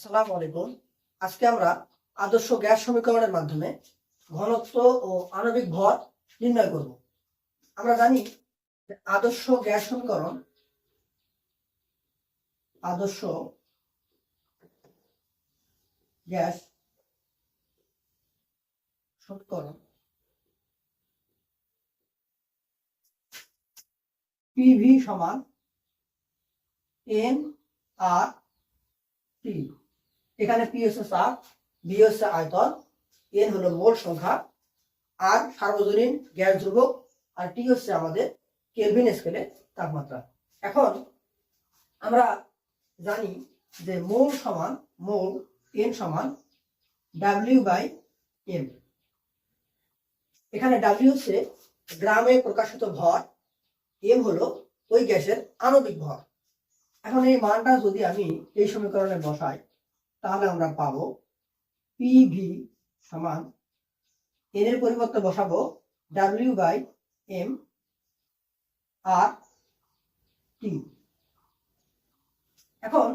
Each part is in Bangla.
আসসালামু আলাইকুম। আজকে আমরা আদর্শ গ্যাস সমীকরণের মাধ্যমে ঘনত্ব ও আণবিক ভর নির্ণয় করব। আমরা জানি আদর্শ গ্যাস সমীকরণ আদর্শ গ্যাস সমীকরণ পিভি সমান এন আর টি এখানে পি হচ্ছে চাপ বি হচ্ছে আয়তন এন হলো মোল সংখ্যা আর সার্বজনীন গ্যাস ধ্রুবক আর টি হচ্ছে আমাদের কেলভিন স্কেলে তাপমাত্রা। এখন আমরা জানি যে মোল সমান মোল এন সমান ডাব্লিউ বাই এম এখানে ডাব্লিউ হচ্ছে গ্রামে প্রকাশিত ভর এম হলো ওই গ্যাসের আণবিক ভর। এখন এই মানটা যদি আমি এই সমীকরণে বসাই তাহলে আমরা পাবো পিভি সমান এন এর পরিবর্তে বসাবো W by M R T এখন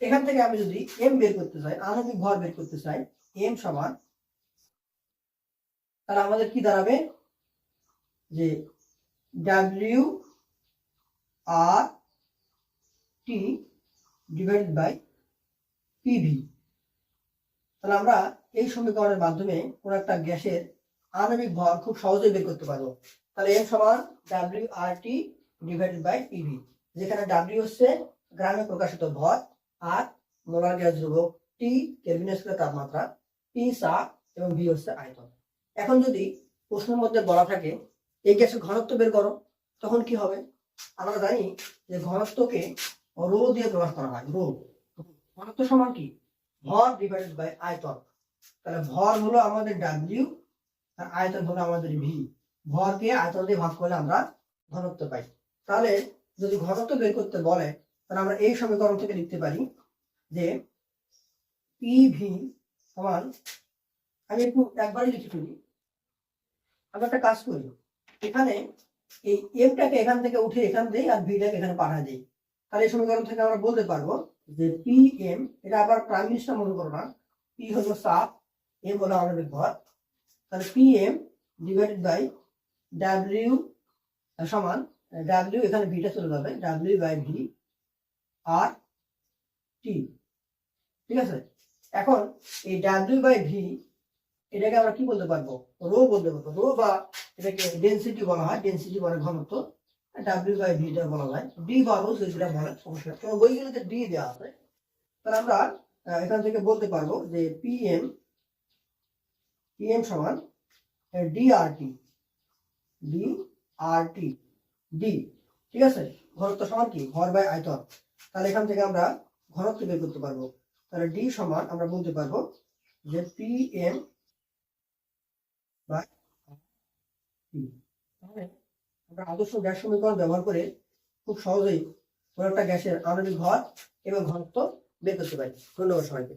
এখান থেকে আমি যদি এম বের করতে চাই আণবিক ভর বের করতে চাই এম সমান, তাহলে আমাদের কি দাঁড়াবে? যে W R T divided by P V তাহলে আমরা এই সমীকরণের মাধ্যমে কোন একটা গ্যাসের আণবিক ভর খুব সহজেই বের করতে পারব। তাহলে এম সমান W R T divided by P V যেখানে ডাব্লিউ হচ্ছে গ্রামে প্রকাশিত ভর আর মোলার গ্যাস ধ্রুবক টি কেলভিন তাপমাত্রা পি চাপ এবং ভি হচ্ছে আয়তন। এখন যদি প্রশ্নের মধ্যে বলা থাকে, এই গ্যাসের ঘনত্ব বের করো, তখন কি হবে? আমরা জানি যে ঘনত্বকে রো দিয়ে প্রকাশ করা হয়, রো। ঘনত্ব সমান কি? ভর ডিভাইডেড বাই আয়তন। তাহলে ভর হলো আমাদের ডাব্লিউ আর আয়তন হলো আমাদের ভি ভরকে আয়তন দিয়ে ভাগ করলে আমরা ঘনত্ব পাই। তাহলে যদি ঘনত্ব বের করতে বলে, তাহলে আমরা এই সমীকরণ থেকে লিখতে পারি যে পি ভি সমান, আমি একটু একবারই লিখে ফেলি। আমরা একটা কাজ করি। এখানে এই এমটাকে এখান থেকে উঠে এখান দেই আর ভিটাকে এখানে পাঠা দেই। তাহলে এই সমীকরণ থেকে আমরা বলতে পারব যে পি এম এটা আবার প্রাইম মিনিস্টার মনে করো না পি হলো চাপ এম হলো আণবিক ঘর, তাহলে P M divided by W সমান ডাব্লিউ এখানে ভিটা চলে যাবে W by V R T ঠিক আছে? এখন এই ডাব্লিউ বাই ভি এটাকে আমরা কি বলতে পারব? রো বলতে পারব, রো বা এটাকে ডেন্সিটি বলা হয় ডেন্সিটি মানে ঘনত্ব। ডাব্লিউ বাই ভিটা বলা হয় ডি বা রো যেটা বলে, সমস্যা। তোমার বইগুলোতে ডি দেওয়া আছে। তাহলে আমরা এখান থেকে বলতে পারব যে পি এম পি এম সমান ডি আর ডি ডি ঠিক আছে? ঘনত্ব সমান কি? ভর বাই আয়তন। তাহলে এখান থেকে আমরা ঘনত্ব বের করতে পারব। তাহলে ডি সমান, আমরা বলতে পারব যে পি এম বাই আমরা আদর্শ গ্যাস সমীকরণ ব্যবহার করে খুব সহজেই কোনো একটা গ্যাসের আণবিক ঘর এবং ঘনত্ব বের করতে পারি। ধন্যবাদ সবাইকে।